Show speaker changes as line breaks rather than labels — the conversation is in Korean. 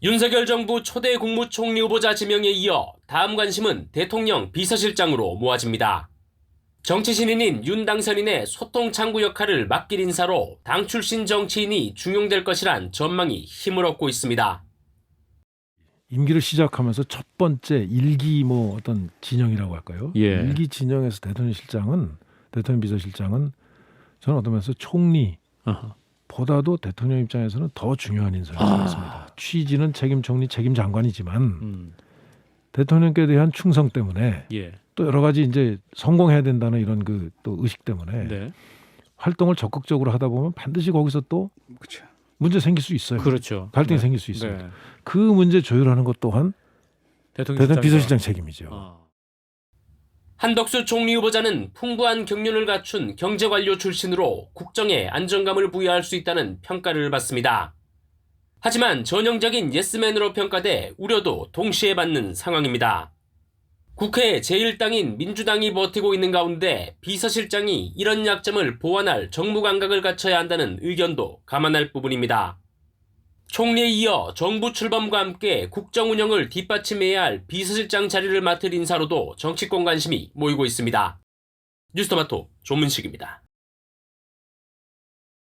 윤석열 정부 초대 국무총리 후보자 지명에 이어 다음 관심은 대통령 비서실장으로 모아집니다. 정치 신인인 윤 당선인의 소통 창구 역할을 맡길 인사로 당 출신 정치인이 중용될 것이란 전망이 힘을 얻고 있습니다.
임기를 시작하면서 첫 번째 일기 뭐 어떤 진영이라고 할까요?
예.
일기 진영에서 대통령 실장은 대통령 비서실장은 저는 어떤 면에서 총리
어허.
보다도 대통령 입장에서는 더 중요한 인사를
아.
취지는 책임 총리, 책임 장관이지만
음.
대통령께 대한 충성 때문에
예.
또 여러 가지 이제 성공해야 된다는 이런 그 또 의식 때문에
네.
활동을 적극적으로 하다 보면 반드시 거기서 또
그렇죠.
문제 생길 수 있어요.
그렇죠.
갈등이
네.
생길 수 있어요.
네.
그 문제 조율하는 것 또한
대통령.
비서실장 책임이죠.
아.
한덕수 총리 후보자는 풍부한 경륜을 갖춘 경제관료 출신으로 국정에 안정감을 부여할 수 있다는 평가를 받습니다. 하지만 전형적인 예스맨으로 평가돼 우려도 동시에 받는 상황입니다. 국회 제1당인 민주당이 버티고 있는 가운데 비서실장이 이런 약점을 보완할 정무 감각을 갖춰야 한다는 의견도 감안할 부분입니다. 총리에 이어 정부 출범과 함께 국정 운영을 뒷받침해야 할 비서실장 자리를 맡을 인사로도 정치권 관심이 모이고 있습니다. 뉴스토마토 조문식입니다.